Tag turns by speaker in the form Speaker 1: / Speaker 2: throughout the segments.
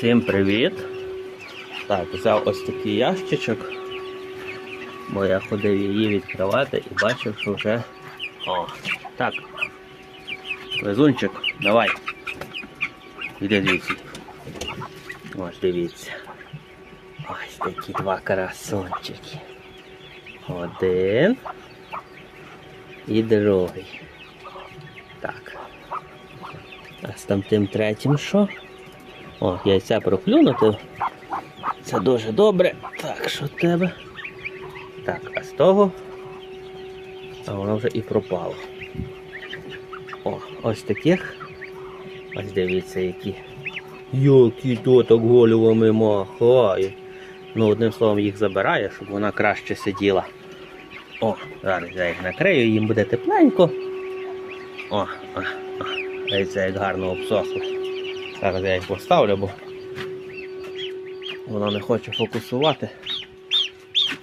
Speaker 1: Всім привіт! Так, взяв ось такий ящичок, бо я ходив її відкривати і бачив, що вже. О, так. Везунчик, давай. Іди звідси. Ось дивіться. Ось такі два красунчики. Один. І другий. Так. А з там тим третім що? О, яйця проклюнути. Це дуже добре. Так, що в тебе? Так, а з того. А воно вже і пропало. О, ось таких. Ось дивіться, які. Які то так головами махає. Ну, одним словом, їх забирає, щоб вона краще сиділа. О, зараз я їх накрию, їм буде тепленько. О, о, о. Дивіться, як гарно обсохло. Зараз я їх поставлю, бо вона не хоче фокусувати.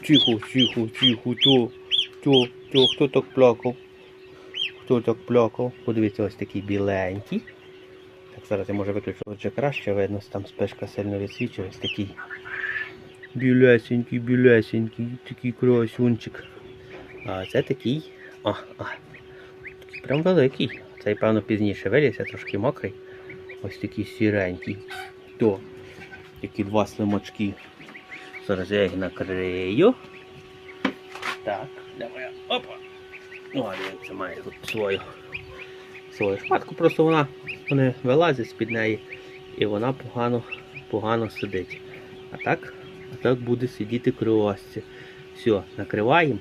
Speaker 1: Тихо, тихо, тихо, то, то, то, хто так плакав? Хто так плакав? Подивіться, ось такий біленький. Так, зараз я може виключу отже краще, видно, там спешка сильно відсвічує, ось такий. Білесенький, білесенький, такий красунчик. А це такий. О, о, такий прям великий. Цей, певно, пізніше виліз, я трошки мокрий. Ось такий сіренький. То, такі два слимачки. Зараз я їх накрию. Так, давай. Опа. О, це має тут свою свою шпатку, просто вона вони вилазять з-під неї і вона погано погано сидить. А так, а так буде сидіти кривості. Все, накриваємо,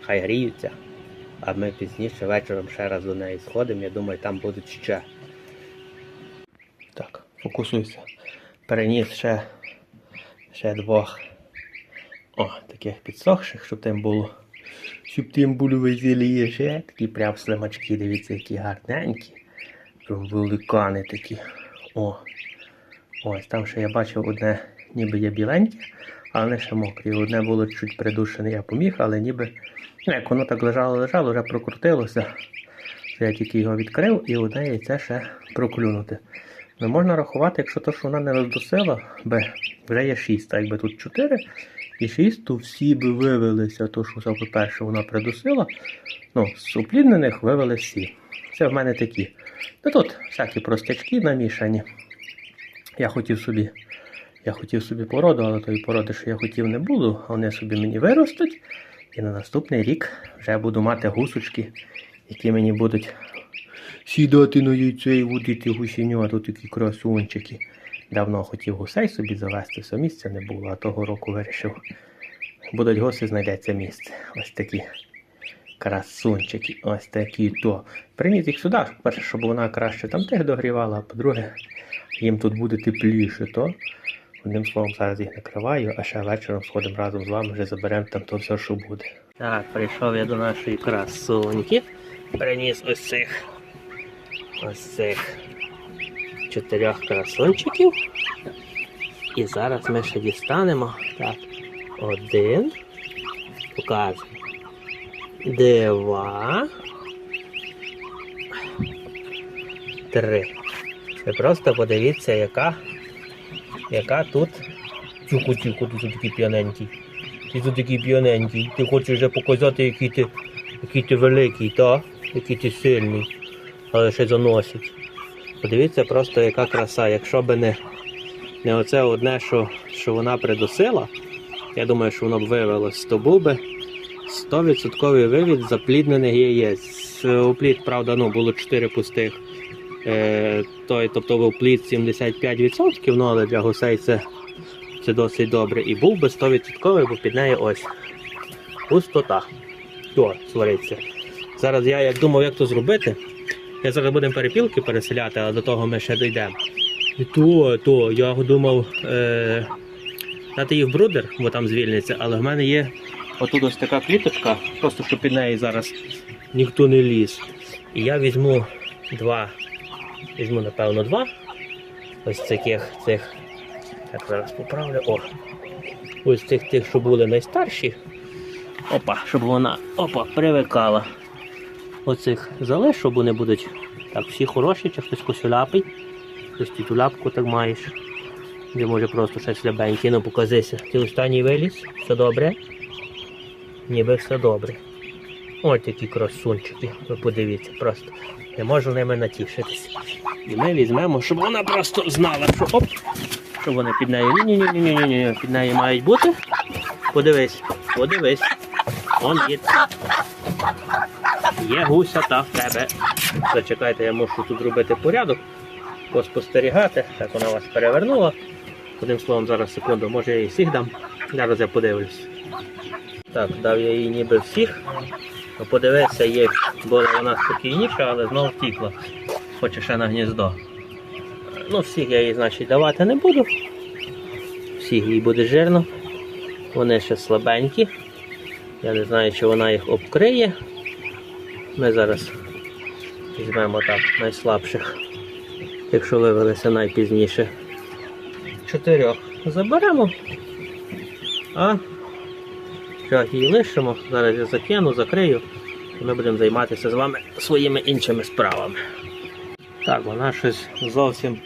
Speaker 1: хай гріються. А ми пізніше вечором ще раз до неї сходимо. Я думаю, там будуть ще. Фокусуйся. Переніс ще, ще двох. О, таких підсохших, щоб тим було. Щоб тим було веселіше. Такі прям слимачки, дивіться, які гарненькі. Прям великани такі. О. Ось там ще я бачив одне, ніби є біленьке, але не ще мокрі. Одне було чуть придушене, я поміг, але ніби. Ну, як воно так лежало, лежало, вже прокрутилося. Я тільки його відкрив і одне яйце ще проклюнути. Ну, можна рахувати, якщо то, що вона не роздусила, би вже є 6, а якби тут 4 і 6, то всі би вивелися, то що по-перше, вона придусила. Ну, з упліднених вивели всі. Це в мене такі. Ну тут всякі простячки намішані. Я хотів собі. Я хотів собі породу, але тої породи, що я хотів, не буду, вони собі мені виростуть. І на наступний рік вже буду мати гусочки, які мені будуть сідати на яйце і водити гусіню, тут такі красунчики. Давно хотів гусей собі завести, все місця не було, а того року вирішив. Будуть гуси, знайдеться місце. Ось такі красунчики, ось такі то. Приніс їх сюди, перше, щоб вона краще там тих догрівала, а по-друге, їм тут буде тепліше, то одним словом зараз їх накриваю, а ще вечором сходимо разом з вами, вже заберемо там то все, що буде. Так, прийшов я до нашої красуньки. Приніс ось цих ось цих чотирьох красунчиків. І зараз ми ще дістанемо. Так, один. Показуємо. Два. Три. Ви просто подивіться, яка, яка тут. Тюку, тюку, тут такий п'яненький. Ти тут такий п'яненький. Ти хочеш вже показати, який ти, який ти великий, та? Який ти сильний. Але ще заносить. Подивіться просто, яка краса. Якщо б не, не оце одне, що, що вона придусила, я думаю, що воно б вивелось, то був би 100% вивід запліднених яєць. У плід, правда, ну, було 4 пустих. Е, той, тобто був плід 75%, ну, але для гусей це, це досить добре. І був би 100%, бо під нею ось пустота. То, свариться. Зараз я як думав, як то зробити. Я зараз будемо перепілки переселяти, але до того ми ще дійдемо. І то, то, я думав е, дати їх брудер, бо там звільниться, але в мене є отут ось така кліточка, просто щоб під неї зараз ніхто не ліз. І я візьму два, візьму, напевно, два. Ось таких цих. Так, зараз поправлю. О. Ось цих тих, що були найстарші. Опа, щоб вона опа, привикала. Оцих залиш, щоб вони будуть так, всі хороші, чи хтось косюляпий. Ось ти ту лапку так маєш. Де може просто щось слабеньке, ну показися. Ти останній виліз, все добре? Ніби все добре. Ось такі красунчики, ви подивіться, просто не можу ними натішитися. І ми візьмемо, щоб вона просто знала, що оп, що вони під нею. Ні, ні, ні, ні, ні, ні, під нею мають бути. Подивись, подивись. Он є. Є гусята в тебе. Зачекайте, я мушу тут зробити порядок, поспостерігати. Так вона вас перевернула. Одним словом, зараз секунду, може я їй всіх дам. Зараз я подивлюсь. Так, дав я їй ніби всіх. Ну, подивися, є, була вона спокійніша, але знову втікла. Хоче ще на гніздо. Ну, всіх я їй, значить, давати не буду. Всіх їй буде жирно. Вони ще слабенькі. Я не знаю, чи вона їх обкриє. Ми зараз візьмемо так найслабших, якщо вивелися найпізніше. Чотирьох заберемо. А її лишимо. Зараз я закину, закрию. І ми будемо займатися з вами своїми іншими справами. Так, вона щось зовсім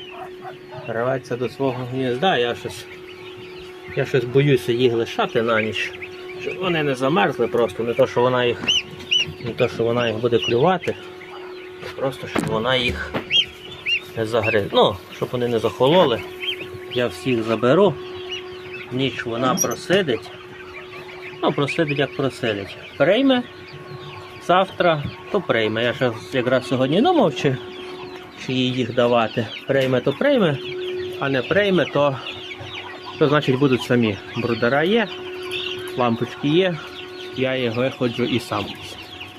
Speaker 1: рветься до свого гнізда. Я щось, я щось боюся їх лишати на ніч. Щоб вони не замерзли просто, не то, що вона їх, не то, що вона їх буде клювати, просто щоб вона їх не загриз. Ну, щоб вони не захололи. Я всіх заберу. Ніч вона просидить. Ну, просидить як просидить. Прийме. Завтра, то прийме. Я ще якраз сьогодні думав, чи, чи їх давати. Прийме, то прийме, а не прийме, то, то значить будуть самі. Брудера є, лампочки є, я їх виходжу і сам.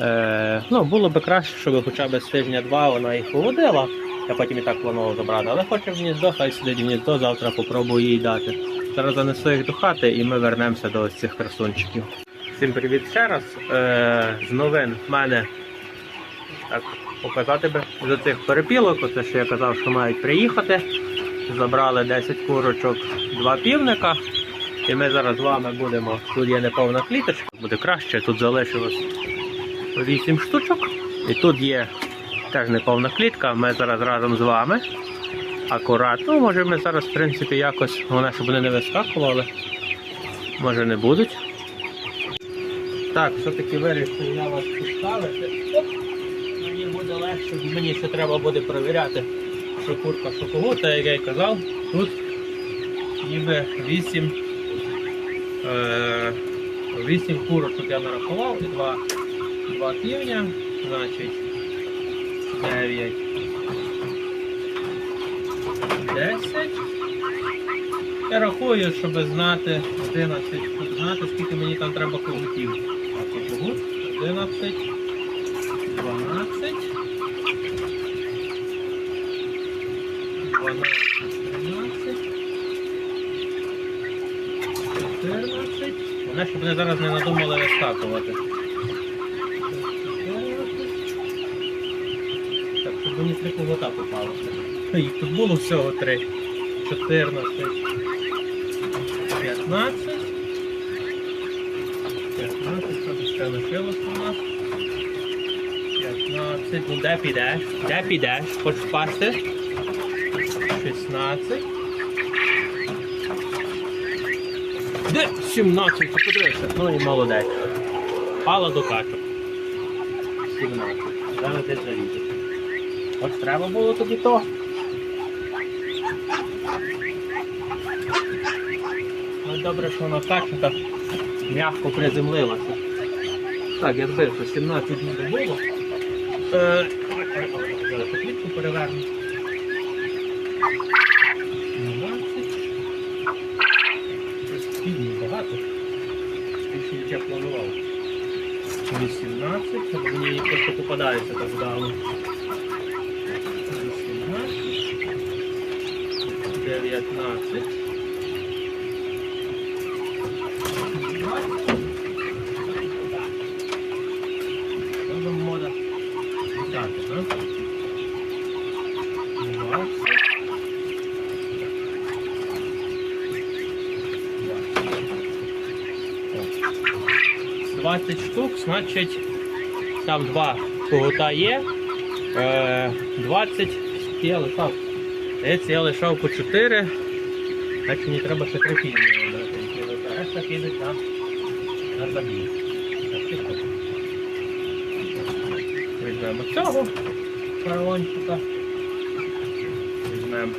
Speaker 1: Е, ну, було би краще, щоб хоча б з тижня-два вона їх поводила. Я потім і так планував забрати, але хоче в гніздо, хай сидить в гніздо, завтра попробую їй дати. Зараз занесу їх до хати і ми вернемося до ось цих красунчиків. Всім привіт ще раз. Е, з новин в мене так показати би за цих перепілок, оце що я казав, що мають приїхати. Забрали 10 курочок, 2 півника. І ми зараз з вами будемо. Тут є неповна кліточка, буде краще. Тут залишилось 8 штучок. І тут є теж неповна клітка. Ми зараз разом з вами. Акуратно, може ми зараз, в принципі, якось, головне, щоб вони не вискакували. Може не будуть. Так, все-таки вирішив я вас поставити. Мені буде легше, мені ще треба буде перевіряти, що курка, що кого, та як я й казав, тут ніби 8, е, 8 курочок я нарахував і 2, 2 півня, значить 9, 10. Я рахую, щоб знати 11, щоб знати, скільки мені там треба когутів. Так, когут 11, 12, 12, 13, 14. Вони, щоб вони зараз не надумали вискакувати. 14. Так, щоб мені три когута попалося. Їх тут було всього три. 14. 15. 15, що ще лишилось у нас? 15. Ну де підеш? Де підеш? Хочеш впасти? 16. Де? 17, ти подивися. Ну і молодець. Пала до качок. 17. Зараз десь залізти. От треба було тобі то. Ну, добре, що вона так м'яко приземлилася. Так, я збив, що 17 днів не було. Е, клітку переверну. 17. Щось півні багато. Більше ніж я планував. 18, щоб мені просто попадаються так вдало. 18. 19. Треба мода літати, так? 20 штук, значить, там два когута є. Е, 20 я лишав Здається, я лишав по 4, значить мені треба ще 3 півні вибрати. Решта підуть на, забій. Візьмемо цього фараончика. Візьмемо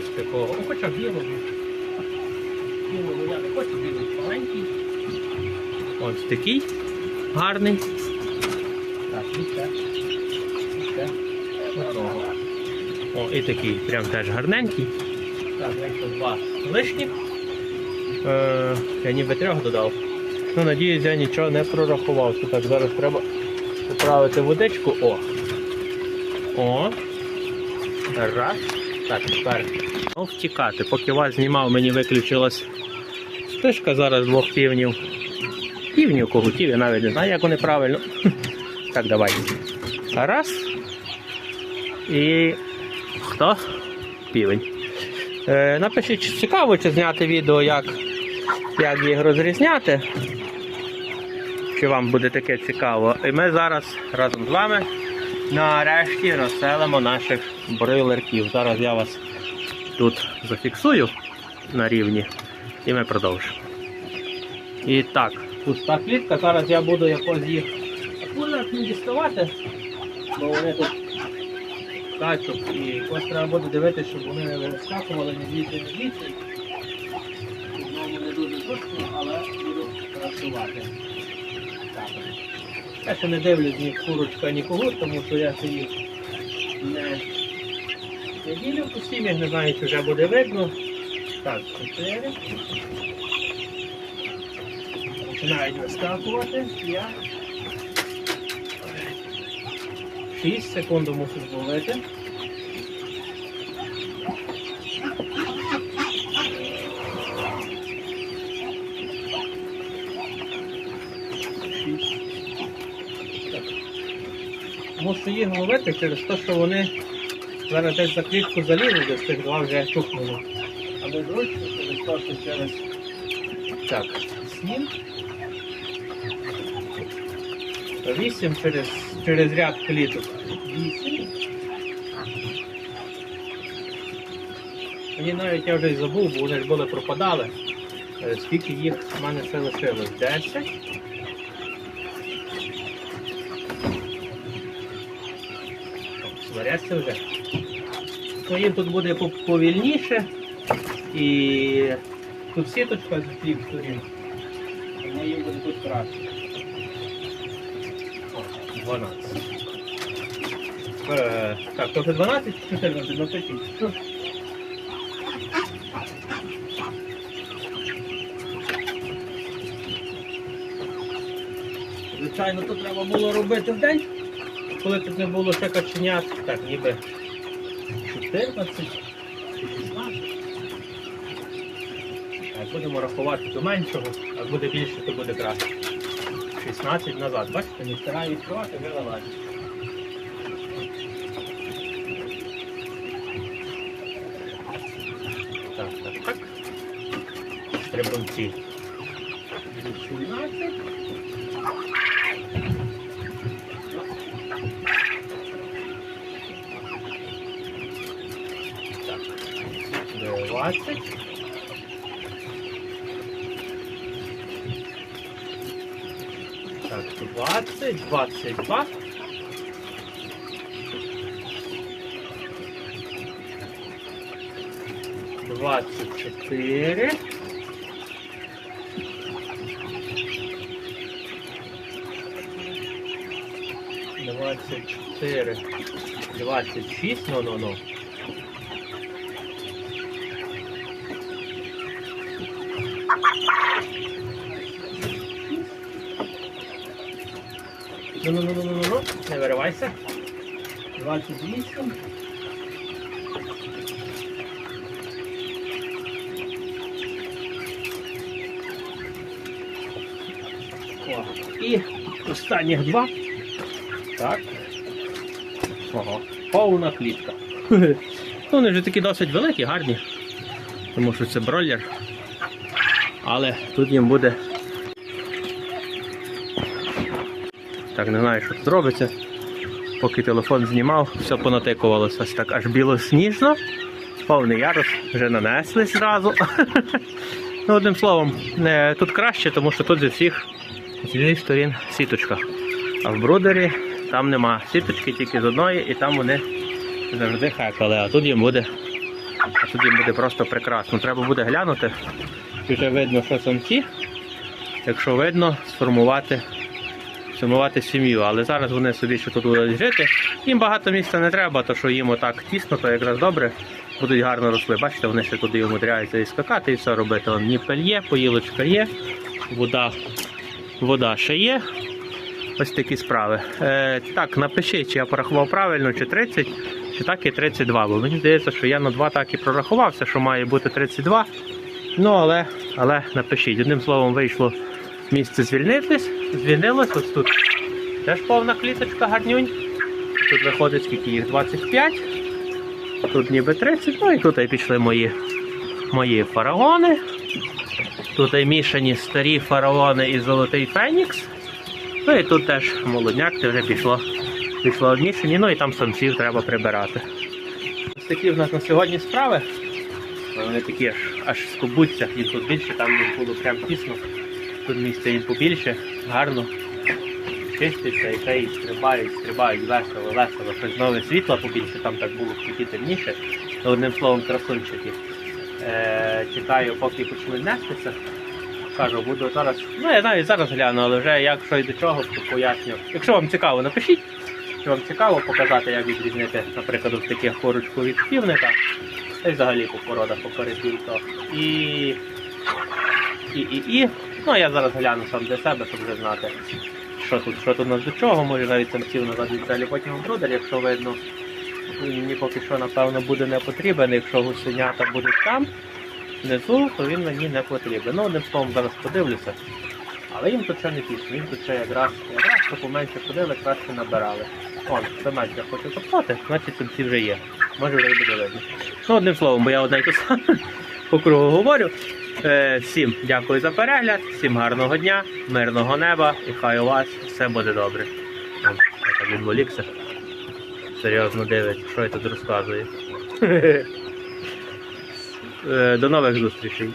Speaker 1: ось такого. Ну, хоча білого. Білого я не хочу, білий маленький. Ось такий гарний. Так, і це. І це. Одного. О, і такий прям теж гарненький. Так, якщо два лишні. Е, я ніби трьох додав. Ну, надіюсь, я нічого не прорахував. Це так, зараз треба поправити водичку. О. О. Раз. Так, тепер. Ну, втікати. Поки вас знімав, мені виключилась спишка зараз двох півнів. Півнів, когутів, я навіть не знаю, як вони правильно. Так, давай. Раз. І хто? Півень. Е, напишіть, чи цікаво, чи зняти відео, як, як їх розрізняти. Чи вам буде таке цікаво. І ми зараз разом з вами нарешті розселимо наших бройлерків. Зараз я вас тут зафіксую на рівні і ми продовжимо. І так, пуста клітка. Зараз я буду якось їх акуратно діставати, бо вони тут скачуть і якось треба буде дивитися, щоб вони не вискакували, не звідси, не звідси. Знову не дуже зручно, але буду працювати. Я ще не дивлюсь ні курочка, ні когут, тому що я ще не, не ділю по не знаю, чи вже буде видно. Так, чотири. Починають вискакувати. Я 6 секунду мусиш долити. Мусу їх ловити через те, що вони зараз десь за клітку залізли, десь тих два вже тухнули. Але зручно через те, що через так, сніг. 8 через через ряд кліток. 8. Мені навіть я вже й забув, бо вони ж були пропадали. Е, скільки їх в мене ще лишилось? 10. Сваряться вже. Ну, їм тут буде повільніше і тут сіточка з тих сторін. Вона їм буде тут краще. 12. Е, так, то вже 12 чи 14? Ну, такі. Ну. Звичайно, то треба було робити в день, коли тут не було ще каченят. Так, ніби 14 16. Так, будемо рахувати до меншого, а буде більше, то буде краще. 16 назад. Бачите, не встигаю відкривати, вже вилазить. Так, так, так. Стрибунці. 18. Так. 20. 20, 22. Двадцать четыре. Двадцать четыре. Двадцать шесть, ну, ну, ну. Ну, ну, ну, ну, ну, ну, не виривайся. 28. О, і останніх два. Так. Ого. Повна клітка. Ну, вони вже такі досить великі, гарні. Тому що це бройлер. Але тут їм буде Так, не знаю, що тут робиться. поки телефон знімав, все понатикувалося ось так аж білосніжно. Повний ярус вже нанесли зразу. ну, одним словом, е, тут краще, тому що тут зі всіх з всіх сторін сіточка. А в брудері там нема сіточки, тільки з одної, і там вони завжди хекали, а тут їм буде, а тут їм буде просто прекрасно. Треба буде глянути. Вже видно, що самці. Якщо видно, сформувати, сформувати сім'ю. Але зараз вони собі ще тут будуть жити. Їм багато місця не треба, то що їм отак тісно, то якраз добре. Будуть гарно росли. Бачите, вони ще туди умудряються і скакати, і все робити. Вон ніпель є, поїлочка є, вода, вода ще є. Ось такі справи. Е, так, напишіть, чи я порахував правильно, чи 30, чи так і 32. Бо мені здається, що я на 2 так і прорахувався, що має бути 32. Ну, але, але напишіть. Одним словом, вийшло місце звільнитись, звільнилось. Ось тут теж повна кліточка гарнюнь. Тут виходить скільки їх 25. Тут ніби 30. Ну і тут і пішли мої, мої фараони. Тут і мішані старі фараони і золотий фенікс. Ну і тут теж молодняк, це вже пішло, пішло одмішані, ну і там самців треба прибирати. Ось такі в нас на сьогодні справи. Вони такі аж, аж скобуться, їм тут більше, там їм було прям тісно. Тут місце їм побільше, гарно. Чиститься і те, стрибають, стрибають, весело, весело. Щось нове світло побільше, там так було такі темніше. Одним словом, красунчики. Е, чекаю, поки почнуть нестися. Кажу, буду зараз. Ну, я навіть зараз гляну, але вже як що і до чого, то поясню. Якщо вам цікаво, напишіть. Якщо вам цікаво показати, як відрізнити, наприклад, таке хорочку від півника. Та й взагалі по породах по перепілках. І, і, і, і. Ну, я зараз гляну сам для себе, щоб вже знати, що тут, що тут у нас до чого. Може навіть самців назад віддалі потім в брудер, якщо видно. Мені поки що, напевно, буде не потрібен. Якщо гусенята будуть там внизу, то він мені не потрібен. Ну, одним словом, зараз подивлюся. Але їм тут ще не тісно, їм тут ще якраз, якраз поменше ходили, краще набирали. Он, самець я хочу запхати, значить самці вже є. Може вже й буде видно. Ну, одним словом, бо я одне й те саме по кругу говорю. Е, всім дякую за перегляд, всім гарного дня, мирного неба і хай у вас все буде добре. Відволікся. Серйозно дивиться, що я тут розказую. Е, До нових зустрічей.